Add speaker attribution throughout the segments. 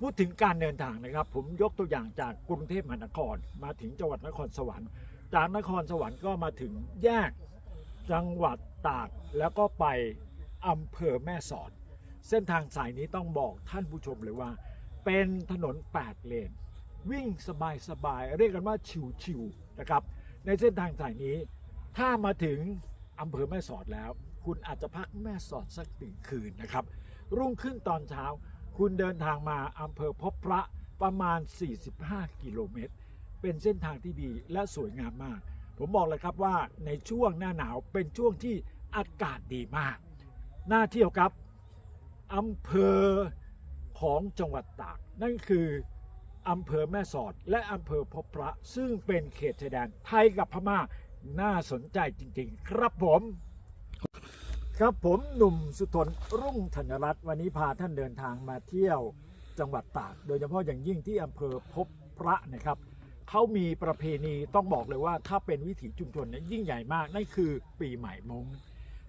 Speaker 1: พูดถึงการเดินทางนะครับ ผมยกตัวอย่างจากกรุงเทพมหานคร มาถึงจังหวัดนครสวรรค์ จากนครสวรรค์ก็มาถึงแยกจังหวัดตากแล้วก็ไปอำเภอแม่สอด เส้นทางสายนี้ต้องบอกท่านผู้ชมเลยว่า เป็นถนน 8 เลน วิ่งสบายๆเรียกกันว่าชิวๆนะครับ ในเส้นทางสายนี้ ถ้ามาถึงอำเภอแม่สอดแล้ว คุณอาจจะพักแม่สอดสักหนึ่งคืนนะครับ รุ่งขึ้นตอนเช้า คุณเดินทางมาอำเภอพบพระประมาณ 45 กิโลเมตร เป็นเส้นทางที่ดีและสวยงามมาก ผมบอกเลยครับว่าในช่วงหน้าหนาวเป็นช่วงที่อากาศดีมาก น่าเที่ยวครับอำเภอของจังหวัดตาก นั่นคืออำเภอแม่สอดและอำเภอพบพระ ซึ่งเป็นเขตชายแดนไทยกับพม่าน่าสนใจจริง ๆ ครับผม ครับผมหนุ่มสุทนรุ่งธัญรัตน์วันนี้พาท่านเดินทางมาเที่ยวจังหวัดตาก โดยเฉพาะอย่างยิ่งที่อำเภอพบพระนะครับเขามีประเพณีต้องบอกเลยว่าถ้าเป็นวิถีชุมชนเนี่ยยิ่งใหญ่มากนั่นคือปีใหม่มง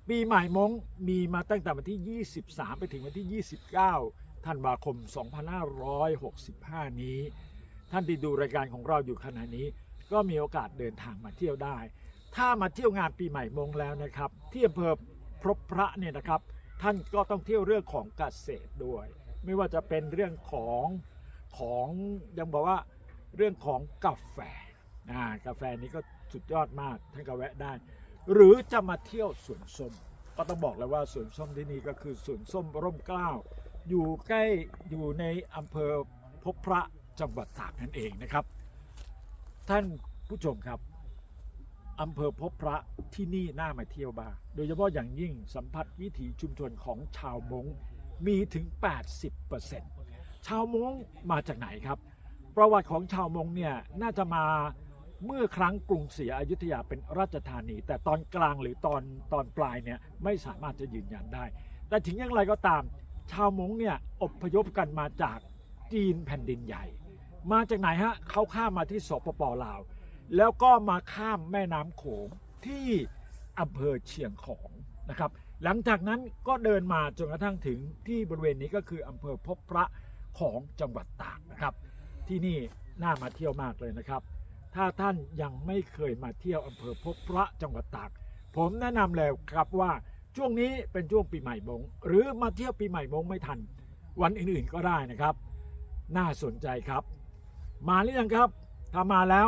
Speaker 1: ปีใหม่มงมีมาตั้งแต่วันที่ 23 ไปถึงวันที่ 29ธันวาคม 2565 นี้ ท่านที่ดูรายการของเราอยู่ขณะนี้ ก็มีโอกาสเดินทางมาเที่ยวได้ ถ้ามาเที่ยวงานปีใหม่มงแล้วนะครับ ที่อำเภอ พบพระเนี่ยนะครับท่านก็ต้องเที่ยวเรื่องของเกษตรด้วย ไม่ว่าจะเป็นเรื่องของของยังบอกว่าเรื่องของกาแฟอ่ากาแฟนี้ก็สุดยอดมากท่านก็แวะได้ หรือจะมาเที่ยวสวนส้ม ก็ต้องบอกเลยว่าสวนส้มที่นี่ก็คือสวนส้มร่มเกล้า อยู่ใกล้อยู่ในอำเภอพบพระจังหวัดตากนั่นเองนะครับ ท่านผู้ชมครับ อำเภอพบพระที่นี่น่ามาเที่ยวบ้างโดยเฉพาะอย่างยิ่งสัมผัสวิถีชุมชนของชาวมงมีถึง 80%ชาวมงมาจากไหนครับ ประวัติของชาวมงเนี่ยน่าจะมาเมื่อครั้งกรุงศรีอยุธยาเป็นราชธานี แต่ตอนกลางหรือตอนตอนปลายเนี่ยไม่สามารถจะยืนยันได้ แต่ถึงอย่างไรก็ตาม ชาวมงเนี่ยอพยพกันมาจากจีนแผ่นดินใหญ่ มาจากไหนฮะเขาข้ามมาที่สปปลาว แล้วก็มาข้ามแม่น้ำโขงที่อำเภอเชียงของนะครับ หลังจากนั้นก็เดินมาจนกระทั่งถึงที่บริเวณนี้ก็คืออำเภอพบพระของจังหวัดตากนะครับ ที่นี่น่ามาเที่ยวมากเลยนะครับ ถ้าท่านยังไม่เคยมาเที่ยวอำเภอพบพระจังหวัดตาก ผมแนะนำเลยครับว่าช่วงนี้เป็นช่วงปีใหม่มง หรือมาเที่ยวปีใหม่มงไม่ทัน วันอื่นๆก็ได้นะครับ น่าสนใจครับ มาหรือยังครับถ้ามาแล้ว